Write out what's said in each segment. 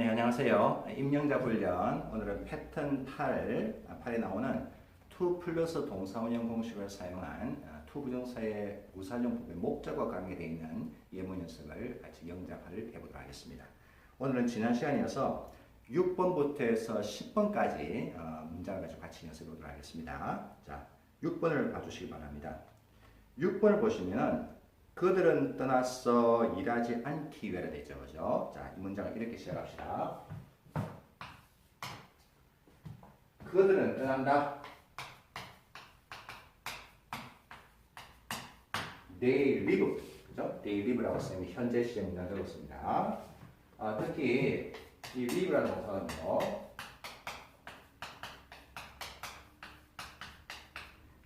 네, 안녕하세요. 임영자 훈련. 오늘은 패턴 8, 아, 8에 나오는 to 플러스 동사원형 공식을 사용한 아, to 부정사의 우사용법의 목적과 관계되어 있는 예문 연습을 같이 영작을 해보도록 하겠습니다. 오늘은 지난 시간이어서 6번부터 해서 10번까지 어, 문장을 가지고 같이 연습해 보도록 하겠습니다. 자, 6번을 봐주시기 바랍니다. 6번을 보시면 그들은 떠나서 일하지 않기 위하여 되죠. 그죠? 자, 이 문장을 이렇게 시작합시다. 그들은 떠난다. They live. 그죠? They live라고 쓰면 현재 시제 문장 들었습니다. 아, 특히 이 live라는 동사는요.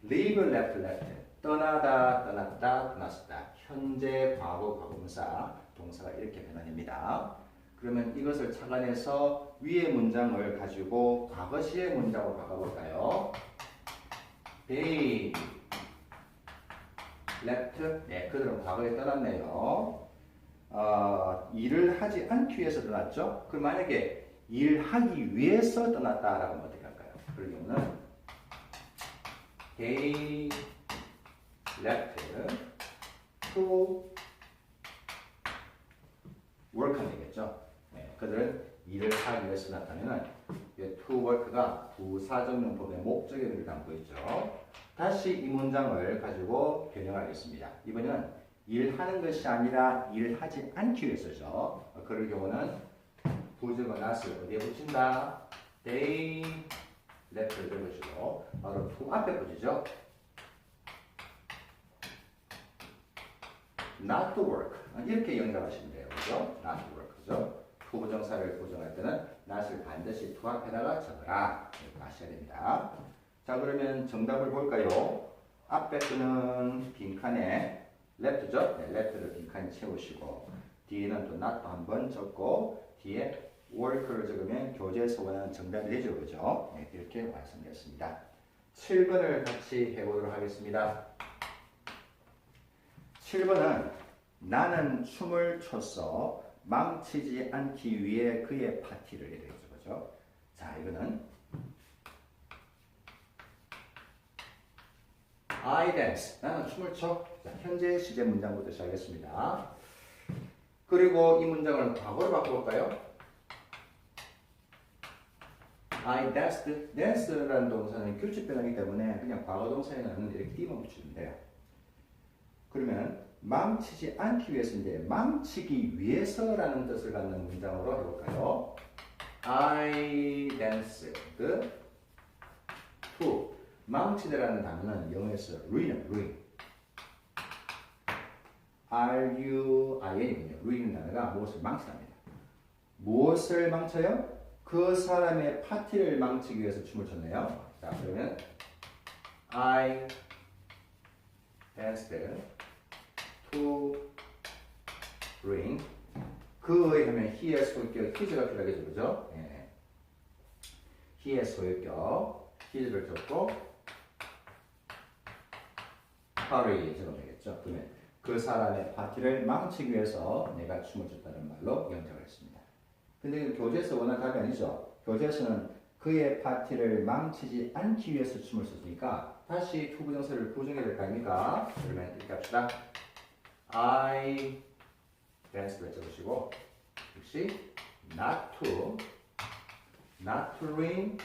live, left. 떠나다, 떠났다, 떠났다. 현재, 과거, 과거분사, 동사가 이렇게 변환됩니다. 그러면 이것을 착안해서 위의 문장을 가지고 과거 시의 문장으로 바꿔볼까요? They left. 네, 그들은 과거에 떠났네요. 어, 일을 하지 않기 위해서 떠났죠? 그럼 만약에 일하기 위해서 떠났다라고 하면 어떻게 할까요? 그럴 경우는 they left to work 하면 되겠죠. 네, 그들은 일을 하기 위해서 나타내는 이 to work가 부사적용법의 목적어를 담고 있죠. 다시 이 문장을 가지고 변형하겠습니다. 이번에는 일하는 것이 아니라 일하지 않기 위해서죠. 어, 그럴 경우는 부적어 not을 어디에 붙인다? They left를 들으시고 바로 to 앞에 붙이죠. Not to work 이렇게 연결하시면 돼요. 그죠? not to work 그죠? 부부정사를 보정할 때는 not을 반드시 to 앞에다가 적어라 이렇게 하셔야 됩니다. 자 그러면 정답을 볼까요? 앞에 거는 빈칸에 left죠? 네, left를 빈칸에 채우시고 뒤에는 또 not도 한번 적고 뒤에 work를 적으면 교재에서 원하는 정답이 되죠. 그죠? 네, 이렇게 완성됐습니다. 7번을 같이 해보도록 하겠습니다. 7번은 나는 춤을 췄어 망치지 않기 위해 그의 파티를 되죠. 그죠? 자, 이거는 I dance. 나는 춤을 춰. 자, 현재 시제 문장부터 시작하겠습니다. 그리고 이 문장을 과거로 바꿔볼까요? I danced. dance라는 동사는 규칙 변하기 때문에 그냥 과거 동사에는 이렇게 띄만 붙이면 돼요. 그러면 망치지 않기 위해서인데 망치기 위해서라는 뜻을 갖는 문장으로 해볼까요? I danced to 망치다라는 단어는 영어에서 ruin, ruin. R-U-I-N이군요. ruin 단어가 무엇을 망치답니다. 무엇을 망쳐요? 그 사람의 파티를 망치기 위해서 춤을 췄네요. 자, 그러면 I danced to bring 그의 하면 he의 소유격 his가 필요하겠죠 그죠? 예. he의 소유격 his를 적고 party 적으면 되겠죠 그러면 그 사람의 파티를 망치기 위해서 내가 춤을 췄다는 말로 영작을 했습니다 근데 교재에서 원하는 답이 아니죠 교재에서는 그의 파티를 망치지 않기 위해서 춤을 췄으니까 다시 투부정사를 부정해야 될 거 아닙니까? 그러면 이렇게 합시다 I dance를 적으시고 역시 not to not to ring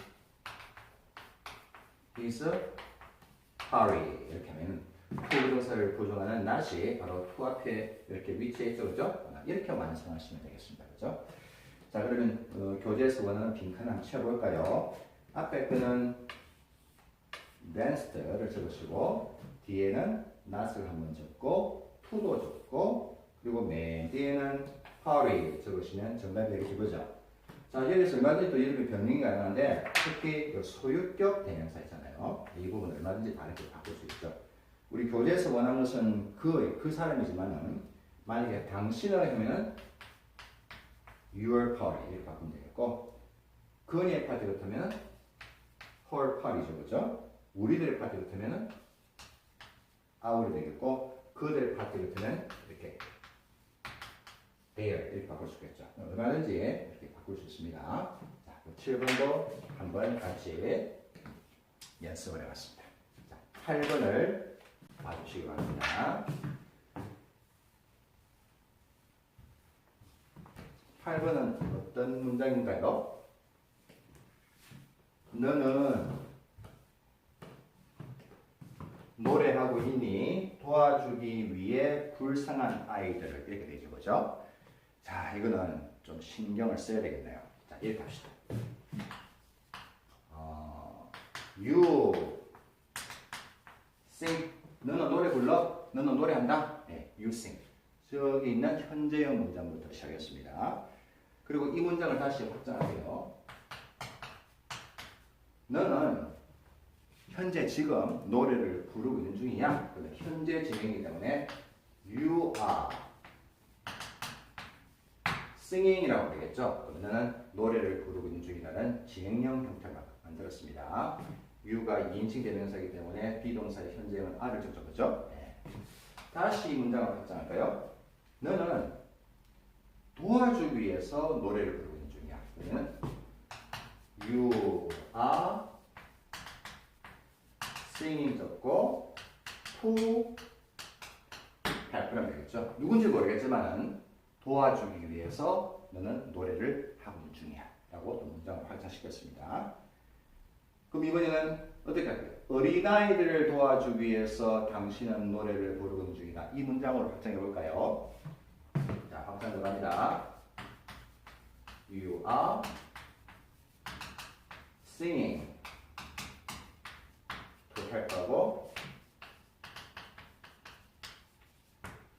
his party 이렇게 하면 to 동사를 부정하는 not이 바로 to 앞에 이렇게 위치해 있죠 그죠? 이렇게 완성하시면 되겠습니다 그죠? 자 그러면 어, 교재에서 원하는 빈칸 한번 채워볼까요? 앞에 거는 danced를 적으시고 뒤에는 not을 한번 적고 to도 적고 그리고 맨 뒤에는 party 적으시면 정답이 그죠? 자 여기서 얼마든지 또 이렇게 변형이 가능한데 특히 그 소유격 대명사 있잖아요 이 부분 얼마든지 다르게 바꿀 수 있죠 우리 교재에서 원하는 것은 그, 그 사람이지만은 만약에 당신을 하면은 your party 이렇게 바꾸면 되겠고 그녀의 파티 같으면 her party죠 그죠? 우리들의 파티 같으면은 our이 되겠고 파티 같으면 이렇게 there 이렇게 바꿀 수 있겠죠. 얼마든지 이렇게 바꿀 수 있습니다. 자, 7번도 한번 같이 연습을 해봤습니다. 자, 8번을 봐주시기 바랍니다. 8번은 어떤 문장인가요? 너는 노래하고 있니? 도와주기 위해 불쌍한 아이들을 이렇게 되죠, 그죠? 자, 이거는 좀 신경을 써야 되겠네요. 자, 이렇게 합시다. 어, you sing. 너는 노래 불러? 너는 노래한다? 네, you sing. 저기 있는 현재형 문장부터 시작했습니다. 그리고 이 문장을 다시 확장할게요. 너는 현재 지금 노래를 부르고 있는 중이야. 그러면 현재 진행이기 때문에 you are singing이라고 되겠죠. 그러면 너는 노래를 부르고 있는 중이라는 진행형 형태를 만들었습니다. you가 2인칭 대명사이기 때문에 비동사의 현재형은 a를 적죠. 그죠? 네. 다시 이 문장을 확장할까요? 너는 도와주기 위해서 노래를 부르고 있는 중이야. 그러면 you are singing 적고 to help하면 되겠죠. 누군지 모르겠지만 도와주기 위해서 너는 노래를 하고 중이야. 라고 또 문장을 확장시켰습니다. 그럼 이번에는 어떻게 할까요? 어린아이들을 도와주기 위해서 당신은 노래를 부르고 있는 중이다. 이 문장으로 확장해 볼까요? 자, 확장 들어갑니다. You are singing to help하고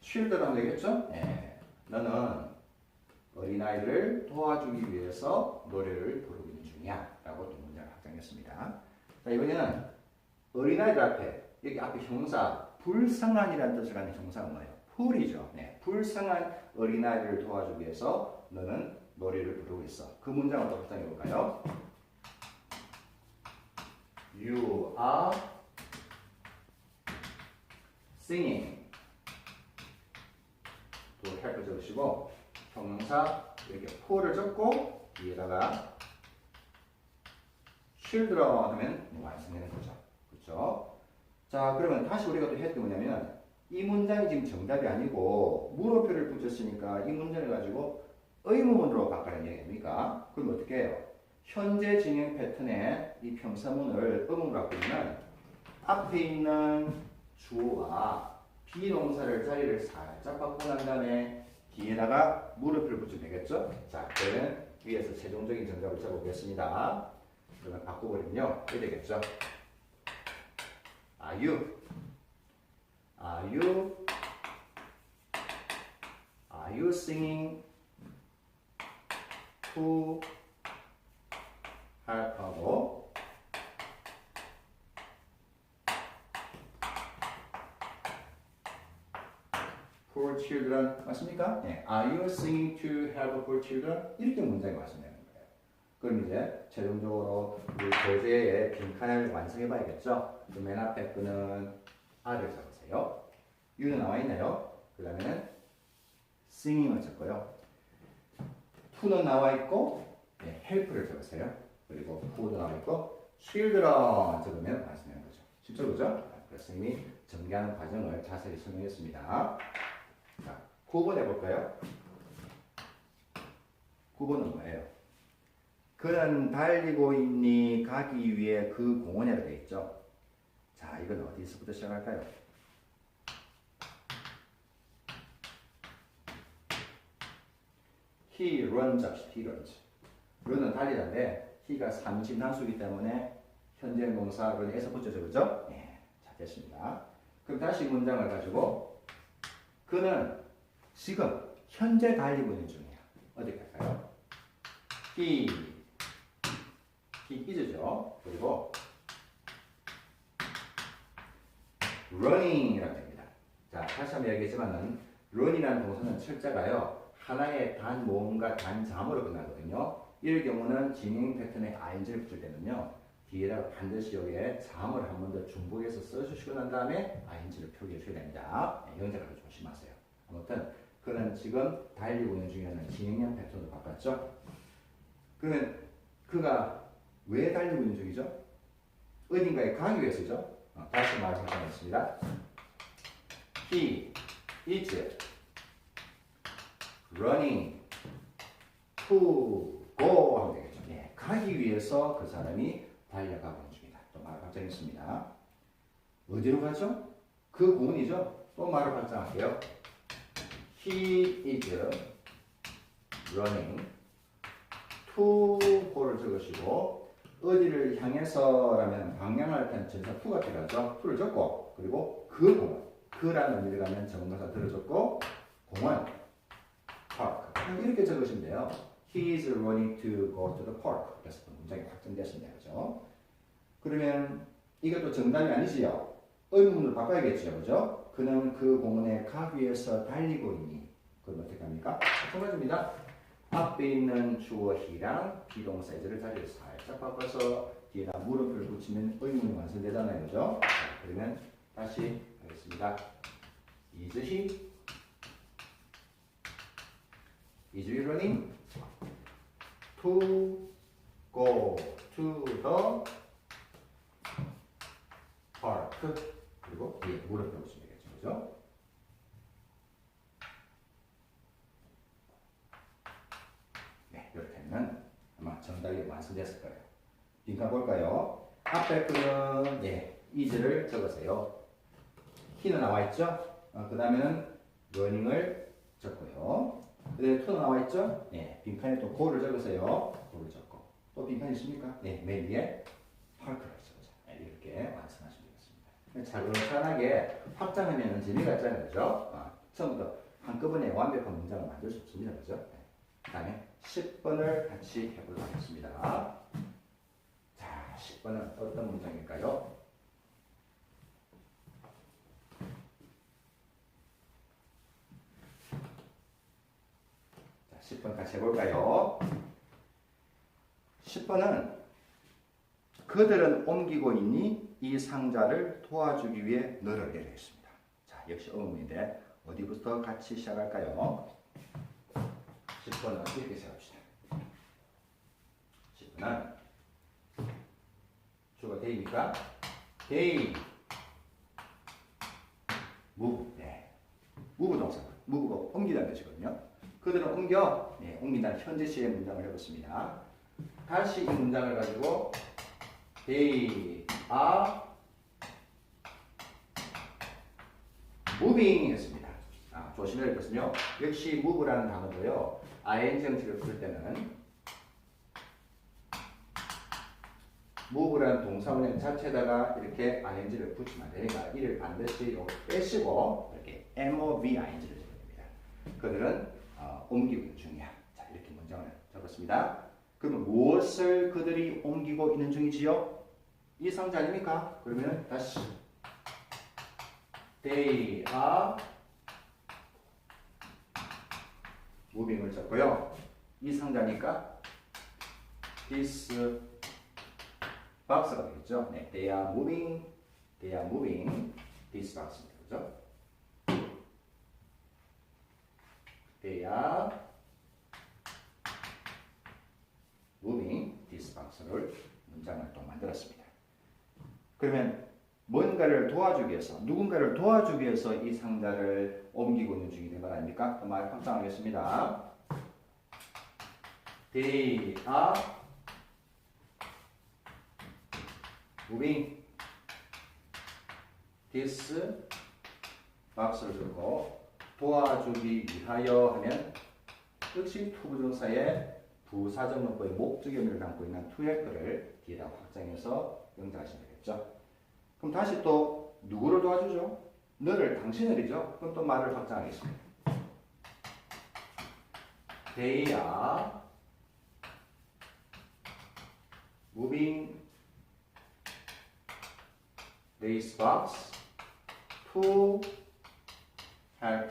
children 되겠죠? 네. 너는 어린아이를 도와주기 위해서 노래를 부르고 있는 중이야. 라고 또 문장을 확장했습니다. 자, 이번에는 어린아이들 앞에, 여기 앞에 형사, 불쌍한이라는 뜻을 갖는 형사가 뭐예요? 풀이죠. 네. 불쌍한 어린아이를 도와주기 위해서 너는 노래를 부르고 있어. 그 문장을 또 확장해 볼까요? You are singing. 또 help 적으시고 형용사 이렇게 포를 적고 뒤에다가 children 하면 완성되는 거죠. 그렇죠? 자, 그러면 다시 우리가 또 했던 게 뭐냐면 이 문장이 지금 정답이 아니고 물어표를 붙였으니까 이 문장을 가지고 의문문으로 바꾸는 얘기입니까? 그럼 어떻게 해요? 현재 진행 패턴의 이 평사문을 의문으로 바꾸면 앞에 있는 주어와 비동사를 자리를 살짝 바꾸고 난 다음에 뒤에다가 물음표를 붙이면 되겠죠? 자, 그러면 위에서 최종적인 정답을 적어보겠습니다. 그러면 바꿔버리면요. 이렇게 되겠죠? Are you? Are you? Are you singing to help하고 for children 맞습니까? 네. Are you singing to help for children? 이렇게 문장이 완성되는 거예요. 그럼 이제 최종적으로 우리 교재의 빈칸을 완성해 봐야겠죠? 그맨 앞에 거는 R을 적으세요. U는 나와 있나요? 그 다음에는 singing을 적고요. to는 나와 있고 네, help를 적으세요. 그리고 who도 나와 있고 children 적으면 완성되는 거죠. 쉽죠, 그죠? 그래서 이미 전개하는 과정을 자세히 설명했습니다. 자, 9번 해볼까요? 9번은 뭐예요? 그는 달리고 있니 가기 위해 그 공원이라 되어 있죠. 자, 이건 어디서부터 시작할까요? He runs run은 달리다인데 he가 삼진단수이기 때문에 현재 동사 run에서 붙여져 그죠? 네, 자 됐습니다. 그럼 다시 문장을 가지고 그는 지금 현재 달리고 있는 중이야. 어디 갈까요? He he is죠. 그리고 running이라고 됩니다. 자, 다시 한번 얘기했지만은 run이라는 동사는 철자가요. 하나의 단 모음과 단 자음으로 끝나거든요. 이럴 경우는 진행 패턴에 ing를 붙일 때는요. 뒤에다가 반드시 여기에 자음을 한 번 더 중복해서 써주시고 난 다음에 ing를 표기해 줘야 됩니다. 네, 영작을 조심하세요. 아무튼 그는 지금 달리고 있는 중이라는 진행형 패턴으로 바꿨죠. 그러면 그가 왜 달리고 있는 중이죠? 어딘가에 가기 위해서죠. 어, 다시 말을 확장했습니다. He is running to go 하면 되겠죠. 예, 가기 위해서 그 사람이 달려가고 중이다. 또 말을 확장했습니다. 어디로 가죠? 그 공원이죠. 또 말을 확장할게요. He is running to go를 적으시고 어디를 향해서라면 방향을 나타내는 전사 to가 필요하죠. to를 적고 그리고 그 공원 그라는 의미를 가면 전문가사 들어줬고 공원 park 이렇게 적으시면 돼요. He is running to go to the park. 그래서 또 문장이 확정됐습니다. 그죠? 그러면 이것도 정답이 아니지요. 의문문을 바꿔야겠죠. 그죠? 그는 그 공원에 가기 위해서 달리고 있니? 그럼 어떻게 합니까? 마찬가지입니다. 앞에 있는 주어 he랑 비동사 이제를 자리를 살짝 바꿔서 뒤에다 물음표를 붙이면 의문이 완성되잖아요. 그죠? 자, 그러면 다시 하겠습니다. Is he running? To go to the park. 그리고 뒤에 물음표 붙이면 되겠죠. 그죠? 네, 이렇게 하면 아마 정답이 완성됐을 거예요. 빈칸 볼까요? 앞에 거는 예, 이즈를 적으세요. 키는 나와 있죠? 어, 그 다음에는 러닝을 적고요. 그 다음에 투 나와 있죠? 네, 빈칸에 또 고를 적으세요. 고를 적고. 또 빈칸 있습니까? 네, 맨 위에 파크를 적으세요. 네, 이렇게 완성하시면 되겠습니다. 차근차근하게 확장하면 재미가 있잖아요. 그죠? 어, 처음부터 한꺼번에 완벽한 문장을 만들 수 없습니다. 그죠? 네. 그 다음에 10번을 같이 해보도록 하겠습니다. 자, 10번은 어떤 문장일까요? 자, 10번 같이 해볼까요? 10번은 그들은 옮기고 있니 이 상자를 도와주기 위해 너를 예리했습니다. 자, 역시 의문인데 어디부터 같이 시작할까요? 10번은 이렇게 시작합시다. 10번은 주가 데이니까 데이 무브 네. 무브 동사 무브가 옮기다는 뜻이거든요. 그들은 옮겨 네, 옮긴다는 현재 시의 문장을 해봤습니다. 다시 이 문장을 가지고 they are moving 했습니다. 아, 조심해야 될 것은요. 역시 move라는 단어도요. ing 형식을 쓸 때는 move라는 동사원형 자체에다가 이렇게 ing를 붙이면 안 되니까 이를 반드시 요 빼시고 이렇게 moving를 적어야 됩니다. 그들은 어, 옮기고 있는 중이야. 자, 이렇게 문장을 적었습니다. 그러면 무엇을 그들이 옮기고 있는 중이지요? 이 상자 아닙니까? 그러면 다시 they are moving을 적고요. 이 상자니까 this box가 되겠죠. 네, they are moving, they are moving this box입니다. 그죠? they are moving box를 문장을 또 만들었습니다. 그러면 뭔가를 도와주기 위해서 누군가를 도와주기 위해서 이 상자를 옮기고 있는 중인 것 아닙니까? 그 말 확장하겠습니다. They are moving this box를 들고 도와주기 위하여 하면 역시 투부정사의 부사적 문법의 목적 의미를 담고 있는 투의 거를 뒤에다 확장해서 영작하시면 되겠죠. 그럼 다시 또 누구를 도와주죠? 너를 당신을이죠. 그럼 또 말을 확장하겠습니다. They are moving this box to help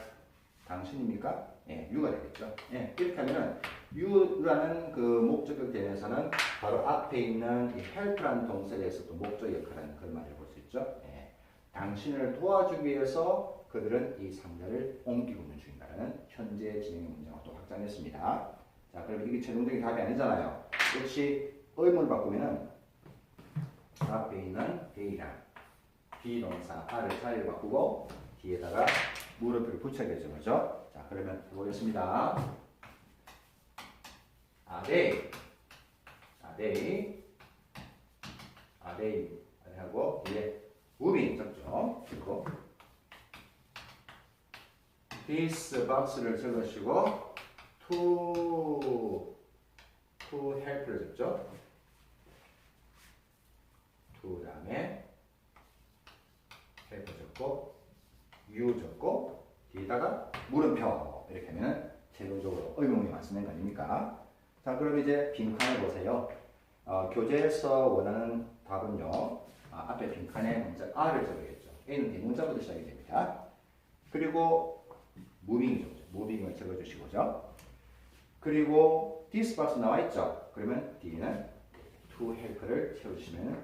당신입니까? 예, you가 되겠죠. 예, 이렇게 하면은 you라는 그 목적격 대명사는 바로 앞에 있는 이 help라는 동사에 대해서 또 목적 역할하는 그런 말을 볼 수 있죠. 예, 당신을 도와주기 위해서 그들은 이 상자를 옮기고 있는 중이다라는 현재 진행의 문장을 또 확장했습니다. 자, 그럼 이게 최종적인 답이 아니잖아요. 역시 의문을 바꾸면은 앞에 있는 A랑 비동사 R을 자리를 바꾸고 뒤에다가 무릎을 붙여야 되죠, 그죠? 자, 그러면 해보겠습니다. They? Are they? 하고 뒤에 moving 적죠. 그리고 this box를 to to help를 적죠. to 다음에 help 적고 you 적고 뒤에다가 물음표 이렇게 하면 최종적으로 의문문이 완성된 거 아닙니까? 자 그럼 이제 빈칸을 보세요. 어, 교재에서 원하는 답은요. 아, 앞에 빈칸에 문자 R을 적어야겠죠. A는 대문자부터 시작이 됩니다. 그리고 무빙이죠. 무빙을 적어주시고죠. 그리고 this box 나와 있죠. 그러면 D는 to help를 채워주시면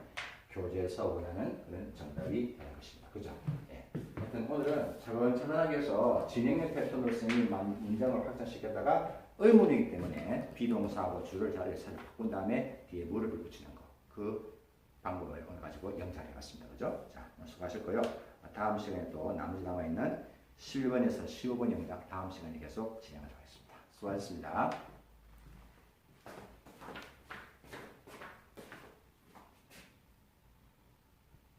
교재에서 원하는 그런 정답이 되는 것입니다. 그죠? 예. 하여튼 오늘은 차근차근하게 해서 진행형 패턴으로 쓰는 만- 문장을 확장시켰다가 의문이기 때문에 비동사하고 주를 자리를 살려 바꾼 다음에 뒤에 무릎을 붙이는 거. 그 방법을 오늘 가지고 연장해 봤습니다. 그죠? 자, 수고하셨고요. 다음 시간에 또 나머지 남아있는 11번에서 15번 영작 다음 시간에 계속 진행하도록 하겠습니다. 수고하셨습니다.